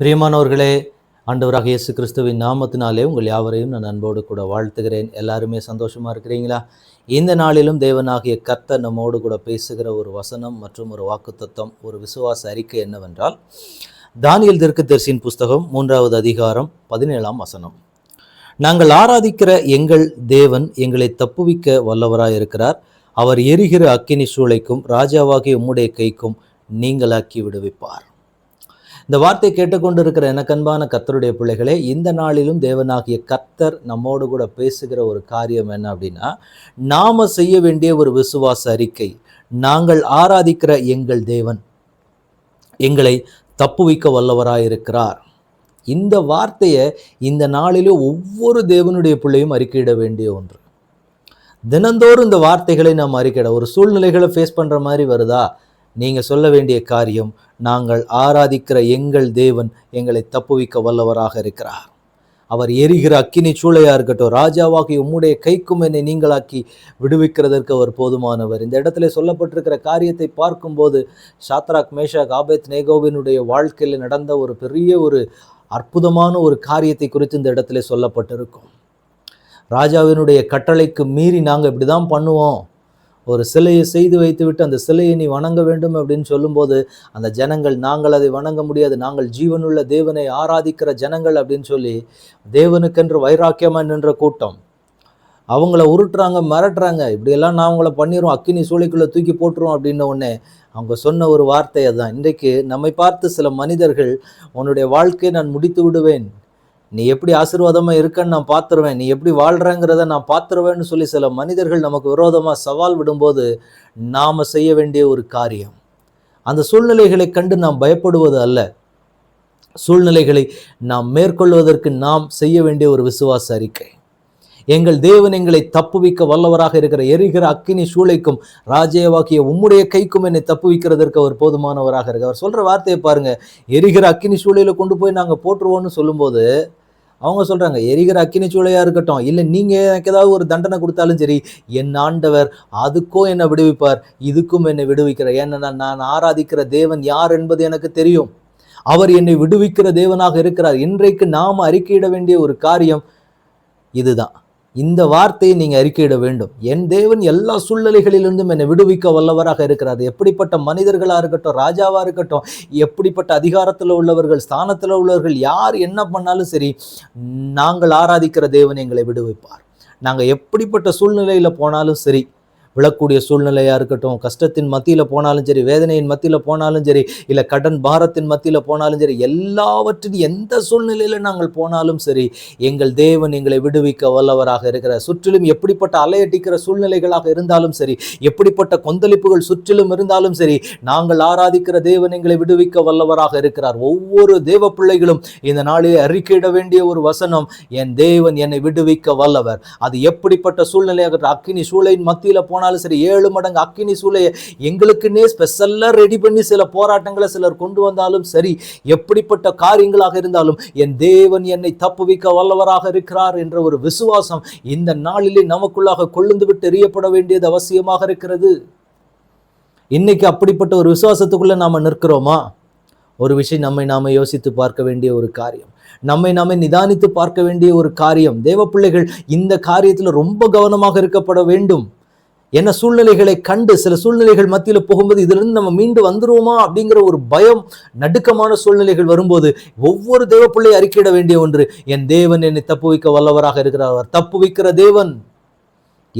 பிரியமானவர்களே ஆண்டவராக இயேசு கிறிஸ்துவின் நாமத்தினாலே உங்கள் யாவரையும் நான் அன்போடு கூட வாழ்த்துகிறேன். எல்லாருமே சந்தோஷமாக இருக்கிறீங்களா? இந்த நாளிலும் தேவனாகிய கர்த்தர் நம்மோடு கூட பேசுகிற ஒரு வசனம் மற்றும் ஒரு வாக்குத்தத்தம் ஒரு விசுவாச அறிக்கை என்னவென்றால் தானியல் தீர்க்கதரிசியின் புஸ்தகம் மூன்றாவது அதிகாரம் பதினேழாம் வசனம். நாங்கள் ஆராதிக்கிற எங்கள் தேவன் எங்களை தப்புவிக்க வல்லவராய் இருக்கிறார். அவர் எரிகிற அக்கினி சூளைக்கும் ராஜாவாகிய உம்முடைய கைக்கும் நீங்களாக்கி விடுவிப்பார். இந்த வார்த்தை கேட்டுக்கொண்டிருக்கிற எனக்கன்பான கத்தருடைய பிள்ளைகளே இந்த நாளிலும் தேவனாகிய கத்தர் நம்மோடு கூட பேசுகிற ஒரு காரியம் என்ன அப்படின்னா நாம செய்ய வேண்டிய ஒரு விசுவாச அறிக்கை. நாங்கள் ஆராதிக்கிற எங்கள் தேவன் எங்களை தப்புவிக்க வல்லவராயிருக்கிறார். இந்த வார்த்தையை இந்த நாளிலே ஒவ்வொரு தேவனுடைய பிள்ளையும் அறிக்கையிட வேண்டிய ஒன்று. தினந்தோறும் இந்த வார்த்தைகளை நாம் அறிக்கையிட ஒரு சூழ்நிலைகளை ஃபேஸ் பண்ணுற மாதிரி வருதா? நீங்கள் சொல்ல வேண்டிய காரியம் நாங்கள் ஆராதிக்கிற எங்கள் தேவன் எங்களை தப்புவிக்க வல்லவராக இருக்கிறார். அவர் எரிகிற அக்கினி சூளையாக இருக்கட்டும் ராஜாவாகி உம்முடைய கைக்கும் என்னை நீங்களாக்கி விடுவிக்கிறதற்கு அவர் போதுமானவர். இந்த இடத்துல சொல்லப்பட்டிருக்கிற காரியத்தை பார்க்கும்போது சாத்ராக் மேஷாக் ஆபேத் நேகோவினுடைய வாழ்க்கையில் நடந்த ஒரு பெரிய ஒரு அற்புதமான ஒரு காரியத்தை குறித்து இந்த இடத்துல சொல்லப்பட்டிருக்கும். ராஜாவினுடைய கட்டளைக்கு மீறி நாங்கள் இப்படி தான் பண்ணுவோம். ஒரு சிலையை செய்து வைத்துவிட்டு அந்த சிலையை நீ வணங்க வேண்டும் அப்படின்னு சொல்லும்போது அந்த ஜனங்கள் நாங்கள் அதை வணங்க முடியாது. நாங்கள் ஜீவனுள்ள தேவனை ஆராதிக்கிற ஜனங்கள் அப்படின்னு சொல்லி தேவனுக்கென்று வைராக்கியமாக நின்ற கூட்டம். அவங்கள உருட்டுறாங்க மிரட்டுறாங்க. இப்படியெல்லாம் நான் அவங்கள பண்ணிடுவோம் அக்கினி சூளைக்குள்ளே தூக்கி போட்டுருவோம் அப்படின்ன உடனே அவங்க சொன்ன ஒரு வார்த்தை அதுதான். இன்றைக்கு நம்மை பார்த்து சில மனிதர்கள் உன்னுடைய வாழ்க்கையை நான் முடித்து விடுவேன். நீ எப்படி ஆசீர்வாதமாக இருக்கன்னு நான் பார்த்துருவேன். நீ எப்படி வாழ்கிறங்கிறத நான் பார்த்துருவேன்னு சொல்லி சில மனிதர்கள் நமக்கு விரோதமாக சவால் விடும்போது நாம் செய்ய வேண்டிய ஒரு காரியம். அந்த சூழ்நிலைகளை கண்டு நாம் பயப்படுவது அல்ல. சூழ்நிலைகளை நாம் மேற்கொள்வதற்கு நாம் செய்ய வேண்டிய ஒரு விசுவாச அறிக்கை. எங்கள் தேவன் எங்களை தப்புவிக்க வல்லவராக இருக்கிற எரிகிற அக்கினி சூளைக்கும் ராஜேவாக்கிய உம்முடைய கைக்கும் என்னை தப்புவிக்கிறதற்கு அவர் போதுமானவராக இருக்கு அவர் சொல்ற வார்த்தையை பாருங்க. எரிகிற அக்கினி சூளையில கொண்டு போய் நாங்கள் போட்டுருவோம்னு சொல்லும்போது அவங்க சொல்றாங்க எரிகிற அக்கினி சூளையா இருக்கட்டும். இல்லை நீங்க எனக்கு ஏதாவது ஒரு தண்டனை கொடுத்தாலும் சரி என் ஆண்டவர் அதுக்கும் என்னை விடுவிப்பார் இதுக்கும் என்னை விடுவிக்கிறார். ஏன்னா நான் ஆராதிக்கிற தேவன் யார் என்பது எனக்கு தெரியும். அவர் என்னை விடுவிக்கிற தேவனாக இருக்கிறார். இன்றைக்கு நாம் அறிக்கையிட வேண்டிய ஒரு காரியம் இதுதான். இந்த வார்த்தையை நீங்கள் அறிக்கையிட வேண்டும். என் தேவன் எல்லா சூழ்நிலைகளிலிருந்தும் என்னை விடுவிக்க வல்லவராக இருக்கிறார். எப்படிப்பட்ட மனிதர்களாக இருக்கட்டும் ராஜாவாக இருக்கட்டும் எப்படிப்பட்ட அதிகாரத்தில் உள்ளவர்கள் ஸ்தானத்தில் உள்ளவர்கள் யார் என்ன பண்ணாலும் சரி நாங்கள் ஆராதிக்கிற தேவன் எங்களை விடுவிப்பார். நாங்கள் எப்படிப்பட்ட சூழ்நிலையில் போனாலும் சரி விழக்கூடிய சூழ்நிலையாக இருக்கட்டும் கஷ்டத்தின் மத்தியில் போனாலும் சரி வேதனையின் மத்தியில் போனாலும் சரி இல்லை கடன் பாரத்தின் மத்தியில் போனாலும் சரி எல்லாவற்றின் எந்த சூழ்நிலையில் நாங்கள் போனாலும் சரி எங்கள் தேவன் எங்களை விடுவிக்க வல்லவராக இருக்கிறார் சுற்றிலும் எப்படிப்பட்ட அலையடிக்கிற சூழ்நிலைகளாக இருந்தாலும் சரி எப்படிப்பட்ட கொந்தளிப்புகள் சுற்றிலும் இருந்தாலும் சரி நாங்கள் ஆராதிக்கிற தேவன் எங்களை விடுவிக்க வல்லவராக இருக்கிறார். ஒவ்வொரு தேவ பிள்ளைகளும் இந்த நாளில் அறிக்கையிட வேண்டிய ஒரு வசனம் என் தேவன் என்னை விடுவிக்க வல்லவர். அது எப்படிப்பட்ட சூழ்நிலையாக அக்கினி சூளையின் மத்தியில் போனால் ஆனாலும் சரி ஏழு மடங்கு அக்கினி சூளையை எங்களுக்குன்னே ஸ்பெஷலாக ரெடி பண்ணி சில போராட்டங்களை சிலர் கொண்டு வந்தாலும் சரி எப்படிப்பட்ட காரியங்களாக இருந்தாலும் என் தேவன் என்னை தப்புவிக்க வல்லவராக இருக்கிறார் என்ற ஒரு விசுவாசம் இந்த நாளிலே நமக்குள்ளாக கொழுந்து விட்டு எறியப்பட வேண்டியது அவசியமாக இருக்கிறது. இன்னைக்கு அப்படிப்பட்ட ஒரு விசுவாசத்துக்குள்ள நாம நிற்கிறோமா? ஒரு விஷயம் நம்மை நாம யோசித்து பார்க்க வேண்டிய ஒரு காரியம். நம்மை நாமே நிதானித்து பார்க்க வேண்டிய ஒரு காரியம். தேவ பிள்ளைகள் இந்த காரியத்தில் ரொம்ப கவனமாக இருக்கப்பட வேண்டும். என்ன சூழ்நிலைகளை கண்டு சில சூழ்நிலைகள் மத்தியில் போகும்போது இதிலிருந்து நம்ம மீண்டு வந்துருவோமா அப்படிங்கிற ஒரு பயம் நடுக்கமான சூழ்நிலைகள் வரும்போது ஒவ்வொரு தேவ பிள்ளை அறிக்கையிட வேண்டிய ஒன்று என் தேவன் என்னை தப்பு வைக்க வல்லவராக இருக்கிறார். தப்பு வைக்கிற தேவன்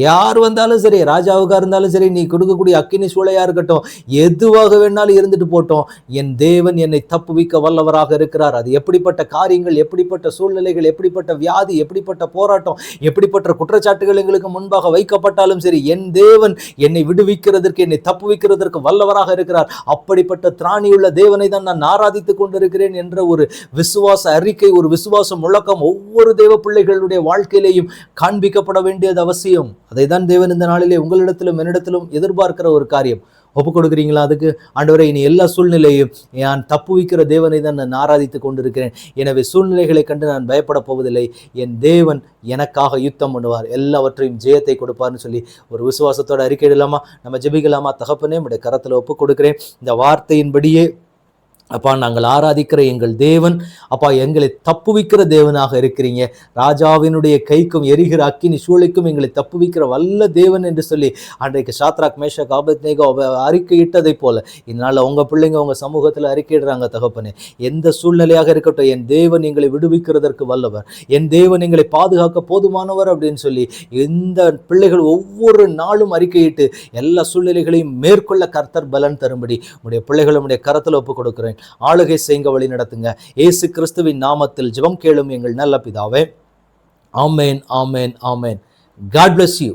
யார் வந்தாலும் சரி ராஜாவுக்காக இருந்தாலும் சரி நீ கொடுக்கக்கூடிய அக்கினி சூளையா இருக்கட்டும் எதுவாக வேணாலும் இருந்துட்டு போட்டோம். என் தேவன் என்னை தப்புவிக்க வல்லவராக இருக்கிறார். அது எப்படிப்பட்ட காரியங்கள் எப்படிப்பட்ட சூழ்நிலைகள் எப்படிப்பட்ட வியாதி எப்படிப்பட்ட போராட்டம் எப்படிப்பட்ட குற்றச்சாட்டுகள் எங்களுக்கு முன்பாக வைக்கப்பட்டாலும் சரி என் தேவன் என்னை விடுவிக்கிறதற்கு என்னை தப்புவிக்கிறதற்கு வல்லவராக இருக்கிறார். அப்படிப்பட்ட திராணியுள்ள தேவனை தான் நான் ஆராதித்துக் கொண்டிருக்கிறேன் என்ற ஒரு விசுவாச அறிக்கை ஒரு விசுவாச முழக்கம் ஒவ்வொரு தேவ பிள்ளைகளுடைய வாழ்க்கையிலேயும் காண்பிக்கப்பட வேண்டியது அவசியம். அதை தான் தேவன் இந்த நாளிலே உங்களிடத்திலும் என்னிடத்திலும் எதிர்பார்க்கிற ஒரு காரியம். ஒப்பு கொடுக்குறீங்களா அதுக்கு? ஆண்டவரை இனி எல்லா சூழ்நிலையும் நான் தப்புவிக்கிற தேவனை தான் நான் ஆராதித்து கொண்டிருக்கிறேன். எனவே சூழ்நிலைகளை கண்டு நான் பயப்பட போவதில்லை. என் தேவன் எனக்காக யுத்தம் பண்ணுவார். எல்லாவற்றையும் ஜெயத்தை கொடுப்பார்னு சொல்லி ஒரு விசுவாசத்தோட அறிக்கையிடலாமா? நம்ம ஜெபிக்கலாமா? தகப்பனே உடைய கரத்தில் ஒப்பு கொடுக்கிறேன். இந்த வார்த்தையின்படியே அப்பா நாங்கள் ஆராதிக்கிற எங்கள் தேவன். அப்பா எங்களை தப்புவிக்கிற தேவனாக இருக்கிறீங்க. ராஜாவினுடைய கைக்கும் எரிகிற அக்கினி சூளைக்கும் எங்களை தப்புவிக்கிற வல்ல தேவன் என்று சொல்லி அன்றைக்கு சாத்ராக் மேஷக் ஆபத்னேகோ அறிக்கையிட்டதை போல இதனால் உங்கள் பிள்ளைங்க உங்கள் சமூகத்தில் அறிக்கையிடுறாங்க தகப்பனே. எந்த சூழ்நிலையாக இருக்கட்டும் என் தேவன் எங்களை விடுவிக்கிறதற்கு வல்லவர். என் தேவன் எங்களை பாதுகாக்க போதுமானவர் அப்படின்னு சொல்லி இந்த பிள்ளைகள் ஒவ்வொரு நாளும் அறிக்கையிட்டு எல்லா சூழ்நிலைகளையும் மேற்கொள்ள கர்த்தர் பலன் தரும்படி உடைய பிள்ளைகளுடைய கரத்தில் ஒப்புக் கொடுக்குறேன். ஆளுகை செய்ங்க வழி நடத்துங்க. இயேசு கிறிஸ்துவின் நாமத்தில் ஜெபம் கேளும் எங்கள் நல்ல பிதாவே. ஆமேன் ஆமேன் ஆமேன். God bless you